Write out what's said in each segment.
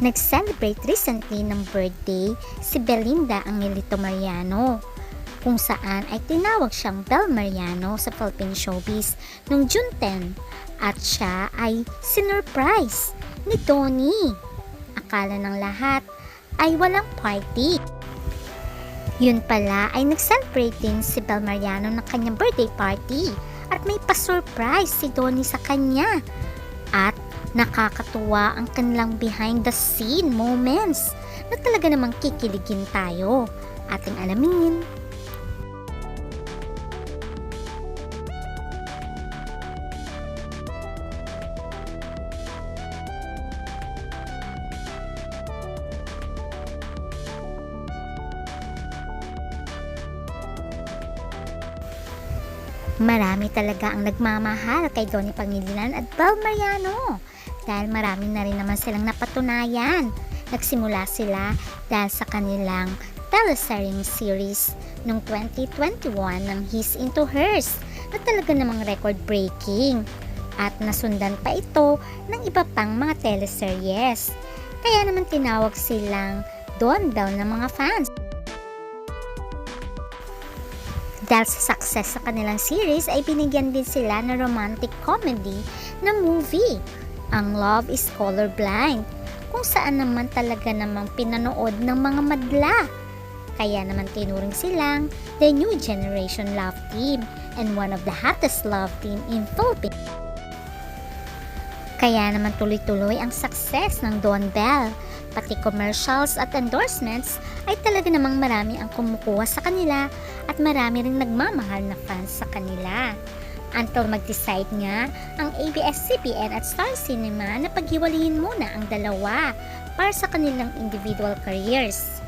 Nag-celebrate recently ng birthday si Belinda Angelito Mariano kung saan ay tinawag siyang Bel Mariano sa Philippine Showbiz noong June 10 at siya ay sinurprise ni Donnie. Akala ng lahat ay walang party. Yun pala ay nag-celebrate din si Bel Mariano ng kanyang birthday party at may pa-surprise si Donnie sa kanya. At nakakatuwa ang kanilang behind the scene moments na talaga namang kikiligin tayo. Ating alamin. Marami talaga ang nagmamahal kay Donnie Pangilinan at Bel Mariano dahil marami na rin naman silang napatunayan. Nagsimula sila dahil sa kanilang teleserye series noong 2021 ng His Into Hers na talaga namang record-breaking at nasundan pa ito ng iba pang mga teleseryes. Kaya naman tinawag silang Don Bell ng mga fans. Dahil sa success sa kanilang series ay binigyan din sila ng romantic comedy na movie, ang Love is Colorblind, kung saan naman talaga namang pinanood ng mga madla. Kaya naman tinuring silang the new generation love team and one of the hottest love team in Philippines. Kaya naman tuloy-tuloy ang success ng Don Bell. Pati commercials at endorsements ay talaga namang marami ang kumukuha sa kanila at marami ring nagmamahal na fans sa kanila. Until mag-decide nga ang ABS-CBN at Star Cinema na paghiwalayin muna ang dalawa para sa kanilang individual careers.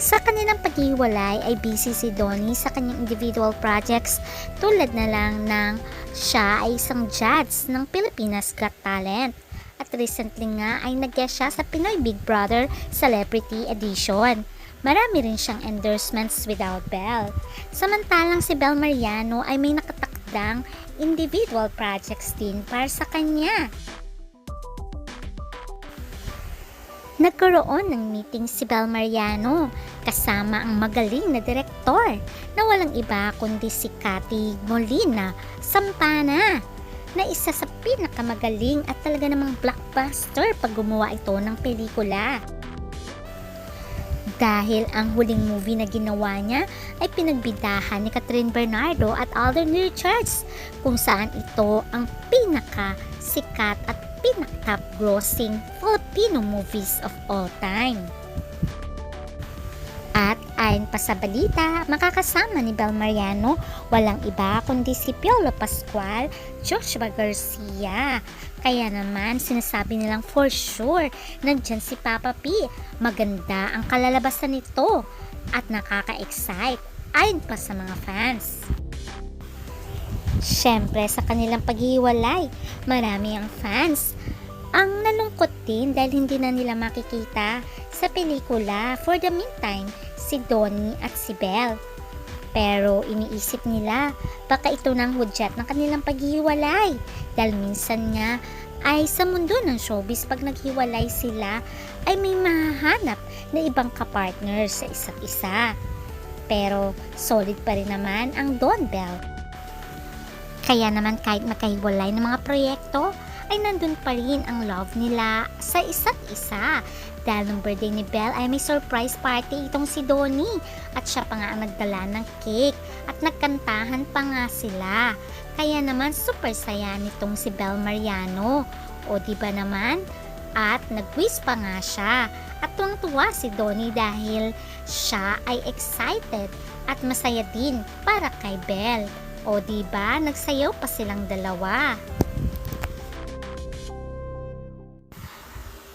Sa kanilang paghiwalay ay busy si Donnie sa kanyang individual projects tulad na lang ng siya ay isang judge ng Pilipinas Got Talent. At recently nga ay nag siya sa Pinoy Big Brother Celebrity Edition. Marami rin siyang endorsements without Bell. Samantalang si Bel Mariano ay may nakatakdang individual projects din para sa kanya. Nagkaroon ng meeting si Bel Mariano kasama ang magaling na direktor na walang iba kundi si Cathy Molina Sampana na isa sa pinakamagaling at talaga namang blockbuster pag gumawa ito ng pelikula. Dahil ang huling movie na ginawa niya ay pinagbidahan ni Catherine Bernardo at Alden Richards kung saan ito ang pinaka sikat at pinaka-top grossing Filipino movies of all time. Ayon pa sa balita, makakasama ni Bel Mariano walang iba kundi si Piolo Pascual, Joshua Garcia. Kaya naman sinasabi nilang for sure nandyan si Papa P. Maganda ang kalalabasan nito at nakaka-excite ayon pa sa mga fans. Siyempre sa kanilang paghiwalay, marami ang fans ang nalungkot din dahil hindi na nila makikita sa pelikula for the meantime si Donnie at si Belle. Pero iniisip nila baka ito nang hudyat ng kanilang paghiwalay dahil minsan nga ay sa mundo ng showbiz pag naghiwalay sila ay may mahahanap na ibang kapartner sa isa't isa. Pero solid pa rin naman ang Don Bell. Kaya naman kahit magkahiwalay ng mga proyekto, ay nandun pa rin ang love nila sa isa't isa. Dahil ng birthday ni Belle ay may surprise party itong si Donnie at siya pa nga ang nagdala ng cake at nagkantahan pa nga sila. Kaya naman super saya nitong si Belle Mariano. O di ba naman? At nag-wish pa nga siya. At tuwang-tuwa si Donnie dahil siya ay excited at masaya din para kay Belle. O di ba nagsayaw pa silang dalawa.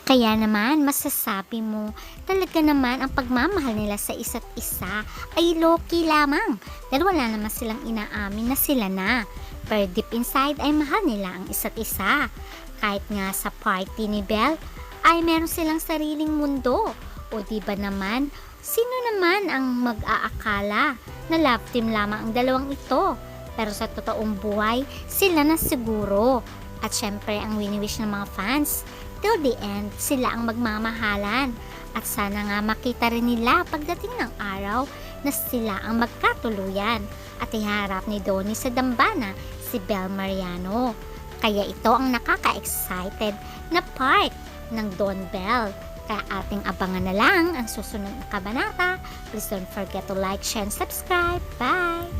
Kaya naman masasabi mo talaga naman ang pagmamahal nila sa isa't isa ay low-key lamang dahil wala naman silang inaamin na sila na. Pero deep inside ay mahal nila ang isa't isa. Kahit nga sa party ni Belle ay meron silang sariling mundo. O di ba naman, sino naman ang mag-aakala na love team lamang ang dalawang ito? Pero sa totoong buhay, sila na siguro. At syempre ang wini-wish ng mga fans till the end sila ang magmamahalan. At sana nga makita rin nila pagdating ng araw na sila ang magkatuluyan at iharap ni Donnie sa dambana si Bel Mariano. Kaya ito ang nakaka-excited na part ng Don Bell. Kaya ating abangan na lang ang susunod na kabanata. Please don't forget to like, share, and subscribe. Bye!